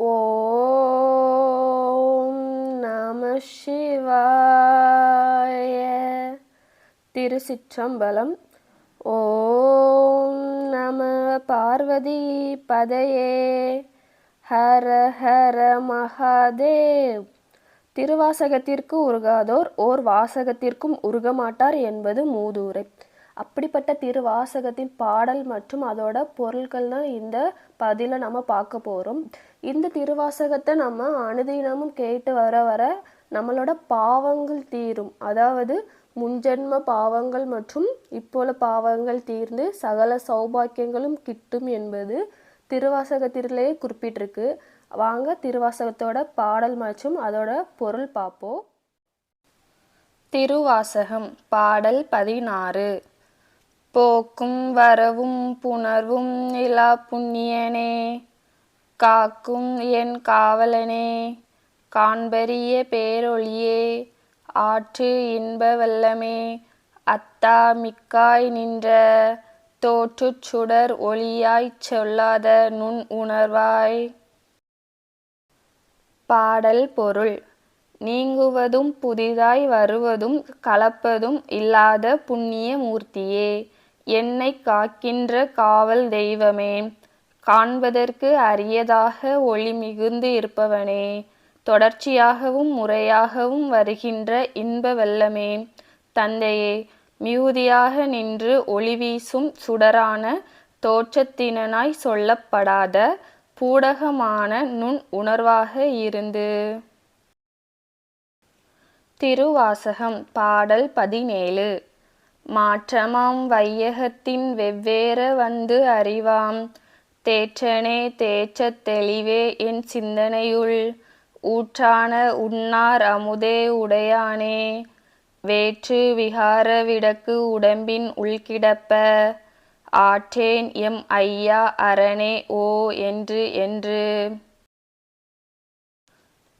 ஓம் நம சிவாய. திருச்சிற்றம்பலம். ஓம் நம பார்வதி பதையே. ஹர ஹர மகாதேவ். திருவாசகத்திற்கு உருகாதோர் ஓர் வாசகத்திற்கும் உருகமாட்டார் என்பது மூதூரை. அப்படிப்பட்ட திருவாசகத்தின் பாடல் மற்றும் அதோட பொருட்கள் தான் இந்த பதில நம்ம பார்க்க போகிறோம் இந்த திருவாசகத்தை நம்ம அனுதினமும் கேட்டு வர வர நம்மளோட பாவங்கள் தீரும். அதாவது முன்ஜென்ம பாவங்கள் மற்றும் இப்போல பாவங்கள் தீர்ந்து சகல சௌபாக்கியங்களும் கிட்டும் என்பது திருவாசகத்திலேயே குறிப்பிட்டிருக்கு. வாங்க திருவாசகத்தோட பாடல் மற்றும் அதோட பொருள் பார்ப்போம். திருவாசகம் பாடல் பதினாறு. போக்கும் வரவும் புணர்வும் இலா புண்ணியனே. காக்கும் என் காவலனே. காண்பரிய பேரொழியே. ஆற்று இன்ப வல்லமே. அத்தா மிக்காய் நின்ற தோற்றுச் சுடர் ஒளியாய்ச் சொல்லாத நுண் உணர்வாய். பாடல் பொருள். நீங்குவதும் புதிதாய் வருவதும் கலப்பதும் இல்லாத புண்ணிய மூர்த்தியே. என்னை காக்கின்ற காவல் தெய்வமே காண்பதற்கு அரியதாக ஒளி மிகுந்து இருப்பவனே தொடர்ச்சியாகவும் முறையாகவும் வருகின்ற இன்ப வெள்ளமே தந்தையே மிகுதியாக நின்று ஒளி வீசும் சுடரான தோற்றத்தினனாய் சொல்லப்படாத பூடகமான நுண் உணர்வாக இருந்து. திருவாசகம் பாடல் பதினேழு. மாற்றமாம் வையகத்தின் வெவ்வேற வந்து அறிவாம். தேற்றனே தேற்றத் தெளிவே என் சிந்தனையுள். ஊற்றான உண்ணார் அமுதே உடையானே. வேற்று விகார விடக்கு உடம்பின் உள்கிடப்ப. ஆற்றேன் எம் ஐயா அரணே ஓ என்று என்று.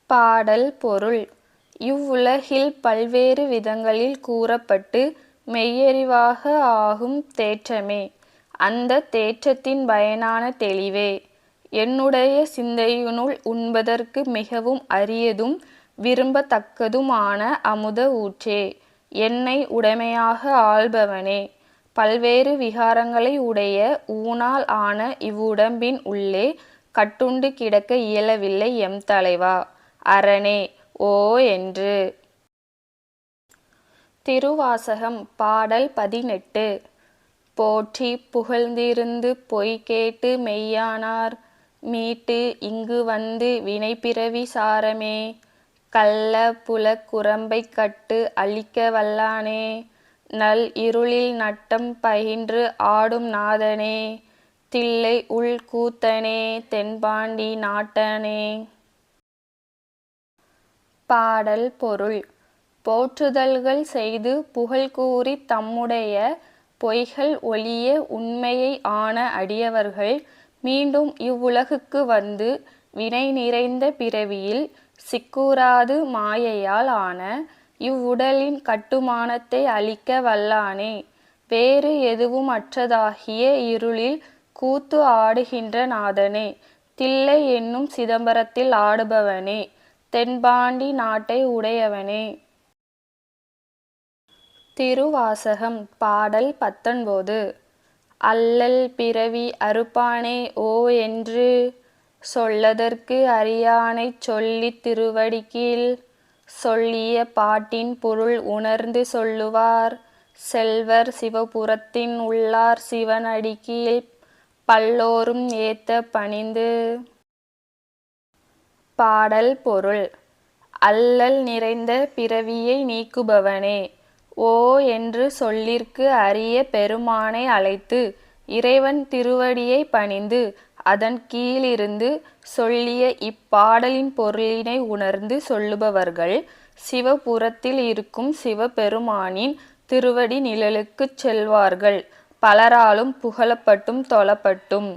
பாடல் பொருள். இவ்வுலகில் பல்வேறு விதங்களில் கூறப்பட்டு மெய்யறிவாக ஆகும் தேற்றமே. அந்த தேற்றத்தின் பயனான தெளிவே. என்னுடைய சிந்தையினுள் உண்பதற்கு மிகவும் அரியதும் விரும்பத்தக்கதுமான அமுத ஊற்றே. என்னை உடைமையாக ஆள்பவனே. பல்வேறு விகாரங்களை உடைய ஊனால் ஆன இவ்வுடம்பின் உள்ளே கட்டுண்டு கிடக்க இயலவில்லை எம் தலைவா. அரணே ஓ என்று. திருவாசகம் பாடல் பதினெட்டு. போற்றி புகழ்ந்திருந்து பொய் கேட்டு மெய்யானார். மீட்டு இங்கு வந்து வினைப்பிறவி சாரமே. கள்ள புல குரம்பை கட்டு அழிக்க வல்லானே. நல் இருளில் நட்டம் பயின்று ஆடும் நாதனே. தில்லை உள் கூத்தனே தென்பாண்டி நாட்டனே. பாடல் பொருள். போற்றுதல்கள் செய்து புகழ் கூறி தம்முடைய பொய்கள் ஒளிய உண்மையை ஆன அடியவர்கள் மீண்டும் இவ்வுலகுக்கு வந்து வினை நிறைந்த பிறவியில் சிக்கூராது மாயையால் ஆன இவ்வுடலின் கட்டுமானத்தை அழிக்க வல்லானே. வேறு எதுவும் அற்றதாகிய இருளில் கூத்து ஆடுகின்ற நாதனே. தில்லை என்னும் சிதம்பரத்தில் ஆடுபவனே. தென்பாண்டி நாட்டை உடையவனே. திருவாசகம் பாடல் பத்தொன்பது. அல்லல் பிறவி அறுப்பானே ஓ என்று சொல்லதற்கு அறியானைச் சொல்லித் திருவடிக்கீழ் சொல்லிய பாட்டின் பொருள் உணர்ந்து சொல்லுவார். செல்வர் சிவபுரத்தின் உள்ளார் சிவனடிக்கீழ் பல்லோரும் ஏத்த பணிந்து. பாடல் பொருள். அல்லல் நிறைந்த பிறவியை நீக்குபவனே. ஓ என்று சொல்லிற்கு அரிய பெருமானை அழைத்து இறைவன் திருவடியை பணிந்து அதன் கீழிருந்து சொல்லிய இப்பாடலின் பொருளினை உணர்ந்து சொல்லுபவர்கள் சிவபுரத்தில் இருக்கும் சிவபெருமானின் திருவடி நிழலுக்குச் செல்வார்கள். பலராலும் புகழப்பட்டும் தொழப்பட்டும்.